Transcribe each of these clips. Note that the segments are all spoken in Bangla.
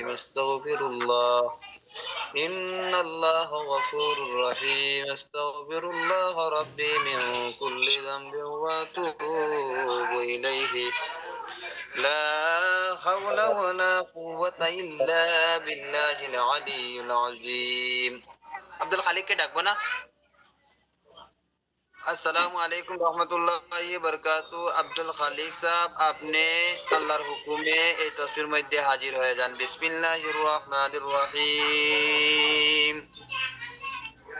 الرجيم أستغفر الله. إن الله غفور رحيم. أستغفر الله ربي من كل ذنب وأتوب إليه. لا حول ولا قوة إلا بالله العلي العظيم. عبد الخالق كده আসসালামু আলাইকুম রহমতুল্লাহি বরকাতু আব্দুল খালিক সাহেব আপনি আল্লাহর হুকুমে এই তসবির মধ্যে হাজির হয়ে যান বিসমিল্লাহির রহমানির রহিম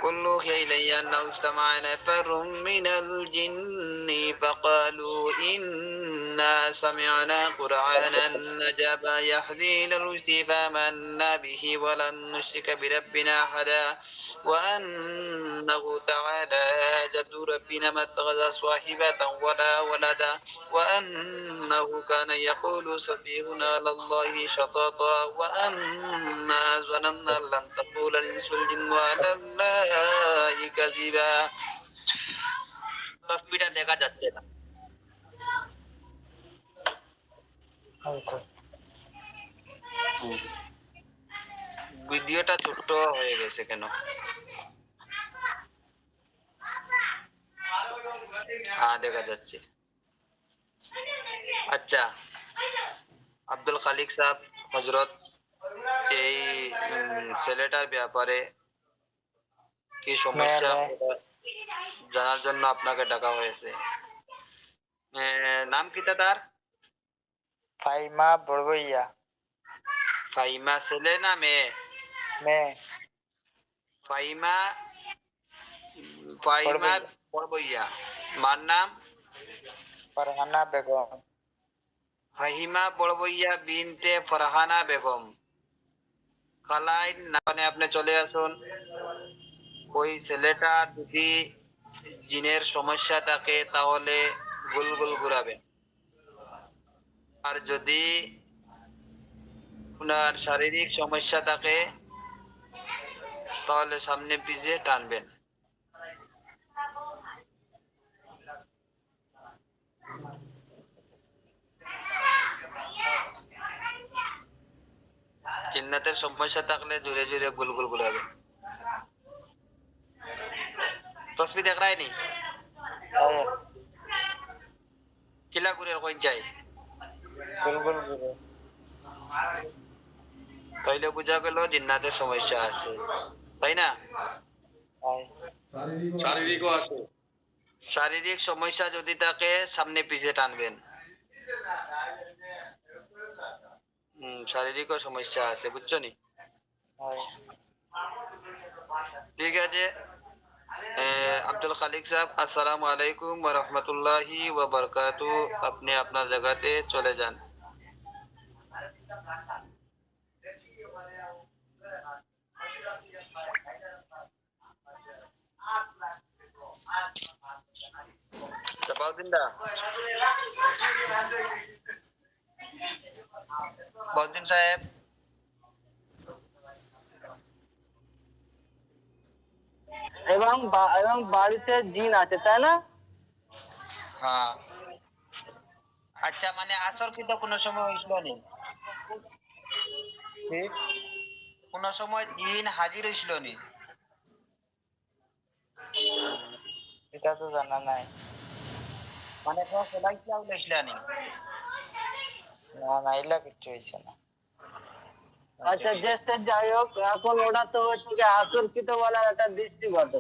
كل إلي أنه استمع نفر من الجن فقالوا إنا سمعنا قرآنا نجبا يهدي إلى الرشد فآمنا به ولن نشرك بربنا أحدا وأنه تعالى جد ربنا ما اتخذ صاحبة ولا ولدا وأنه كان يقول سفيهنا على الله شططا وأنا ظننا لن تقول الإنس والجن على الله দেখা যাচ্ছে না। আচ্ছা। ভিডিওটা ছোট হয়ে গেছে কেন? হ্যাঁ দেখা যাচ্ছে। আচ্ছা আব্দুল খালিক সাহেব হজরত এই ছেলেটার ব্যাপারে কি সমস্যা? হ্যাঁ, জানার জন্য আপনাকে ডাকা হয়েছে। নাম কি তার? ফাইমা বড়বইয়া ফাইমা ছেলে না মেয়ে? মেয়ে। ফাইমা ফাইমা বড়বইয়া মার নাম? ফারহানা বেগম। ফাহিমা বড়বইয়া বিনতে ফরহানা বেগম। খালাইন নামে আপনি চলে আসুন। ওই ছেলেটা যদি জিনের সমস্যা থাকে, তাহলে গুল গুল ঘুরাবেন আর যদি আপনার শারীরিক সমস্যা থাকে, তাহলে সামনে পিছিয়ে টানবেন। জিন্নাতের সমস্যা থাকলে জোরে জোরে গুল গুল ঘুরাবেন তসবি দেখ রায় নি কিলা গুরের কই যাই তাইলে বোঝা গেল জিন্নাতের সমস্যা আছে তাই না শারীরিকও আছে শারীরিক সমস্যা যদি থাকে সামনে পিছে টানবেন হম শারীরিকও সমস্যা আছে বুঝছ নি। ঠিক আছে আব্দুল খালিক সাহেব আসসালামু আলাইকুম ওয়া রাহমাতুল্লাহি ওয়া বারাকাতু আপনি আপনার জায়গাতে চলে যান বাউদ্দিন দা বাউদ্দিন সাহেব এবং এবং বাড়িতে জিন আছে তাই না? হ্যাঁ। আচ্ছা মানে আসর কোনো সময় হইছিল নি? কোন সময় দিন হাজির হইছিল নি? এটা তো জানা নাই। মানে কোনো সবাই কি আউলে হইছিল নি? না না এলা কিচ্ছু হয়েছে না। আচ্ছা যে সে যাই হোক এখন ওটা তো হচ্ছে আসরকৃত বলার একটা দৃষ্টিগত।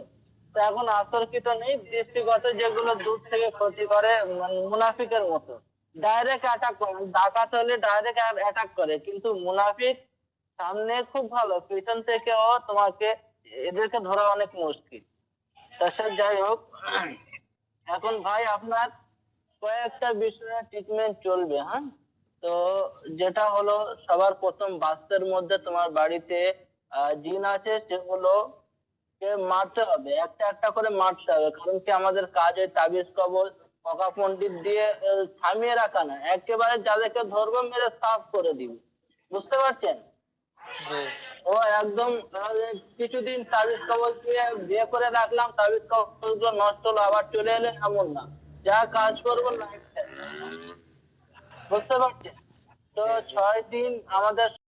তো এখন আসরকৃত নেই দৃষ্টিগত যেগুলো দূর থেকে ক্ষতি করে মানে মুনাফিকের মতো। ডাইরেক্ট অ্যাটাক করে ডাকাত হলে ডাইরেক্ট অ্যাটাক করে কিন্তু মুনাফিক সামনে খুব ভালো পিছন থেকেও তোমাকে এদেরকে ধরা অনেক মুশকিল। তা সে যাই হোক এখন ভাই আপনার কয়েকটা বিষয়ে ট্রিটমেন্ট চলবে হ্যাঁ? তো যেটা হলো সবার প্রথম বাস্তের মধ্যে তোমার বাড়িতে জিন আছে সেগুলো কে মারতে হবে একটা একটা করে মারতে হবে কারণ কি আমাদের কাজ ওই তাবিজ কবজ পকা পন্ডিত দিয়ে থামিয়ে রাখা না একেবারে যাদেরকে ধরবো মেরে সাফ করে দিব বুঝতে পারছেন? ও একদম কিছুদিন তাবিজ কবজ দিয়ে বিয়ে করে রাখলাম তাবিজ কবজ নষ্ট হলো আবার চলে এলে এমন না যা কাজ করব লাইফ বুঝতে পারছেন তো ছয় দিন আমাদের